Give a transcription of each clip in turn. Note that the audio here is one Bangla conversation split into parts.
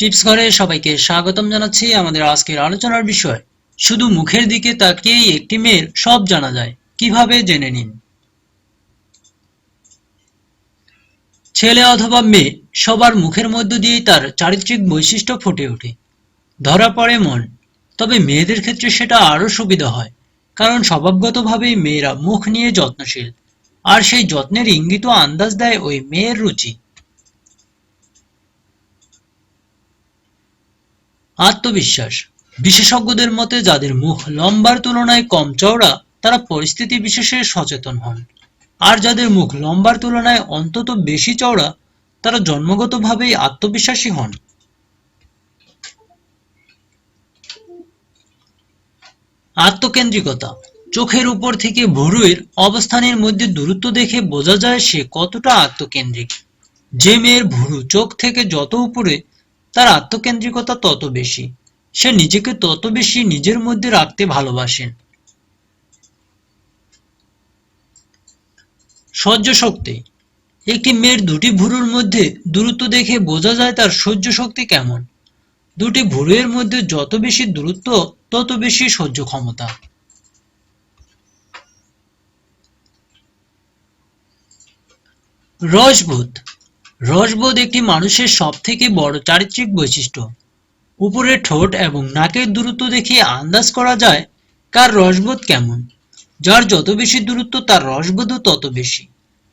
টিপস ঘরে সবাইকে স্বাগতম জানাচ্ছি আমাদের আজকের আলোচনার বিষয়। শুধু মুখের দিকে তাকিয়েই একটি মেয়ের সব জানা যায়। কীভাবে জেনে নিন? ছেলে অথবা মেয়ে সবার মুখের মধ্য দিয়েই তার চারিত্রিক বৈশিষ্ট্য ফুটে ওঠে। ধরা পড়ে মন। তবে মেয়েদের ক্ষেত্রে সেটা আরও সুবিধা হয়। কারণ স্বভাবগতভাবেই মেয়েরা মুখ নিয়ে যত্নশীল। আর সেই যত্নের ইঙ্গিত আন্দাজ দেয় ওই মেয়ের রুচি। আত্মবিশ্বাস। বিশেষজ্ঞদের মতে যাদের মুখ লম্বার তুলনায় কম চওড়া, তারা পরিস্থিতি বিশেষে সচেতন হন। আর যাদের মুখ লম্বার তুলনায় অন্তত বেশি চওড়া, তারা জন্মগতভাবেই আত্মবিশ্বাসী হন। আত্মকেন্দ্রিকতা। চোখের উপর থেকে ভুরুয়ের অবস্থানের মধ্যে দূরত্ব দেখে বোঝা যায় সে কতটা আত্মকেন্দ্রিক। যে মেয়ের ভুরু চোখ থেকে যত উপরে তার আত্মকেন্দ্রিকতা তত বেশি। সে নিজেকে তত বেশি নিজের মধ্যে রাখতে ভালোবাসেন সহ্য শক্তি। একটি মেয়ের দুটি ভুরুর মধ্যে দূরত্ব দেখে বোঝা যায় তার সহ্য শক্তি কেমন। দুটি ভুরুয়ের মধ্যে যত বেশি দূরত্ব, তত বেশি সহ্য ক্ষমতা। রসবোধ। রসবোধ একটি মানুষের সব থেকে বড় চারিত্রিক বৈশিষ্ট্য। উপরের ঠোঁট এবং নাকের দূরত্ব দেখে আন্দাজ করা যায় কার রসবোধ কেমন। যার যত বেশি দূরত্ব, তার রসবোধও তত বেশি।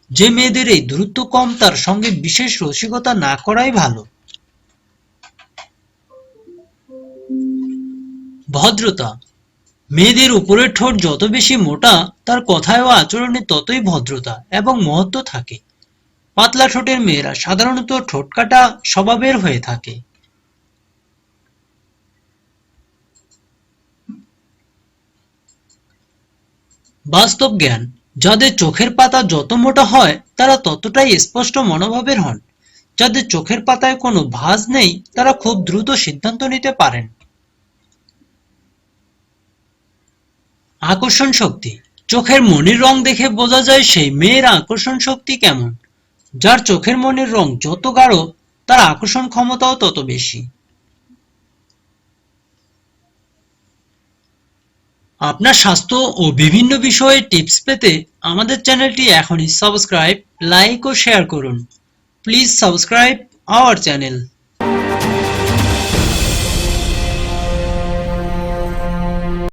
যে মেয়েদের এই দূরত্ব কম, তার সঙ্গে বিশেষ রসিকতা না করাই ভালো। ভদ্রতা। মেয়েদের উপরের ঠোঁট যত বেশি মোটা, তার কথায় ও আচরণে ততই ভদ্রতা এবং মহত্ব থাকে। পাতলা ঠোঁটের মেয়েরা সাধারণত ঠোঁট কাটা স্বভাবের হয়ে থাকে। বাস্তব জ্ঞান, যাদের চোখের পাতা যত মোটা হয়, তারা ততটাই স্পষ্ট মনোভাবের হন। যাদের চোখের পাতায় কোনো ভাঁজ নেই, তারা খুব দ্রুত সিদ্ধান্ত নিতে পারেন। আকর্ষণ শক্তি, চোখের মনির রং দেখে বোঝা যায় সেই মেয়ের আকর্ষণ শক্তি কেমন। যার চোখের মনের রং যত গাঢ়, তার আকর্ষণ ক্ষমতাও তত বেশি। আপনার স্বাস্থ্য ও বিভিন্ন বিষয়ে টিপস পেতে আমাদের চ্যানেলটি এখনই সাবস্ক্রাইব, লাইক ও শেয়ার করুন। Please subscribe our channel.